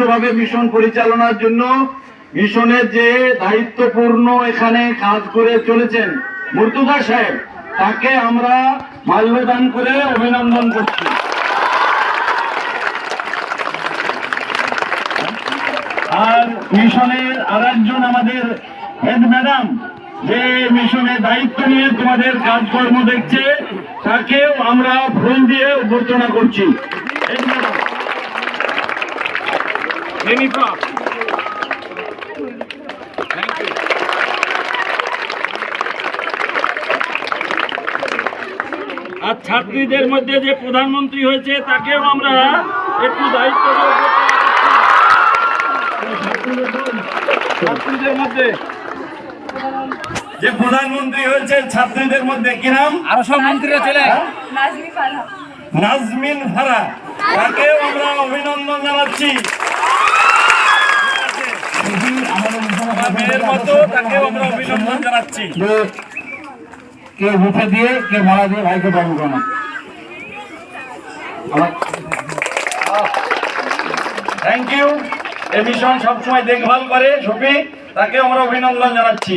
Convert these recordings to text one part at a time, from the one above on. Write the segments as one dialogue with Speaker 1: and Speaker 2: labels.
Speaker 1: সুষ্ঠুভাবে মিশন পরিচালনার জন্য মিশনের যে দায়িত্বপূর্ণ এখানে কাজ করে চলেছেন মুর্তুদা সাহেব, তাকে আমরা মাল্যদান করে অভিনন্দন করছি। আর মিশনের আর একজন আমাদের হেড ম্যাডাম যে মিশনের দায়িত্ব নিয়ে তোমাদের কাজকর্ম দেখছে, তাকেও আমরা ফুল দিয়ে অভ্যর্থনা করছি। হেড ম্যাডাম জেনিফা আর ছাত্রীদের মধ্যে যে প্রধানমন্ত্রী হয়েছে তাকেও আমরা একটু দায়িত্ব দিয়ে ছাত্রীদের মধ্যে। যে প্রধানমন্ত্রী হয়েছে ছাত্রীদের মধ্যে কি নাম?
Speaker 2: আরও সব মন্ত্রীরা চলে আয়।
Speaker 3: নাজমি ফারহা
Speaker 1: নাজমিন ফারা তাকেও আমরা অভিনন্দন জানাচ্ছি। মেয়ের মতো তাকেও আমরা অভিনন্দন জানাচ্ছি।
Speaker 4: কে উঠে দিয়ে কে মারা দিয়ে ভাইকে পাবো কেন
Speaker 1: থ্যাংক ইউ এই মিশন সবসময় দেখভাল করে শফি তাকেও আমরা অভিনন্দন জানাচ্ছি।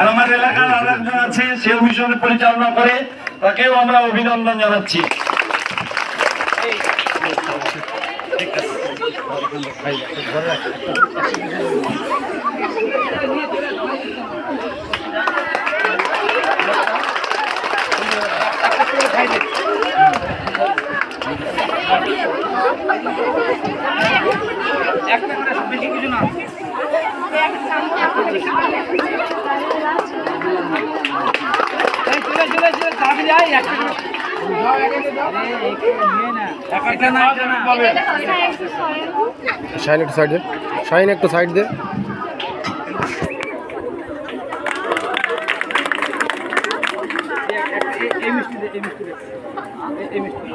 Speaker 1: আর আমার এলাকার আর একজন আছে সেও মিশন পরিচালনা করে তাকেও আমরা অভিনন্দন জানাচ্ছি।
Speaker 2: একটা করে বেশি কিছু না
Speaker 5: শাইন একটু সাইড দে শাইন একটু সাইড দে
Speaker 2: এই মিষ্টি দে এই মিষ্টি দে এই- এই মিষ্টি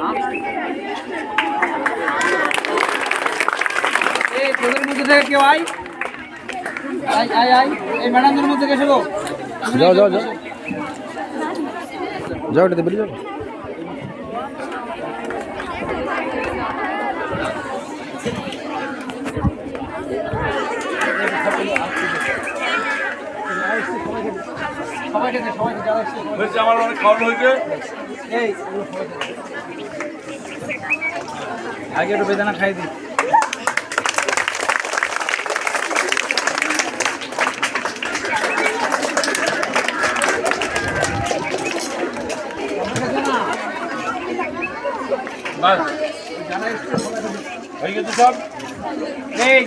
Speaker 2: এই তোদের মধ্যে থেকে কেউ আয় আয় আয় আয় এই ম্যাডামদের মধ্যে কে গো
Speaker 5: যাও যাও যাও যাও এটাতে বেরিয়ে যাও
Speaker 1: হয়েছে আমার অনেক খাওয়ানো হয়েছে।
Speaker 2: আগে একটু বেদানা খাই দিই।
Speaker 1: হয়ে গেছে সব?
Speaker 2: এই।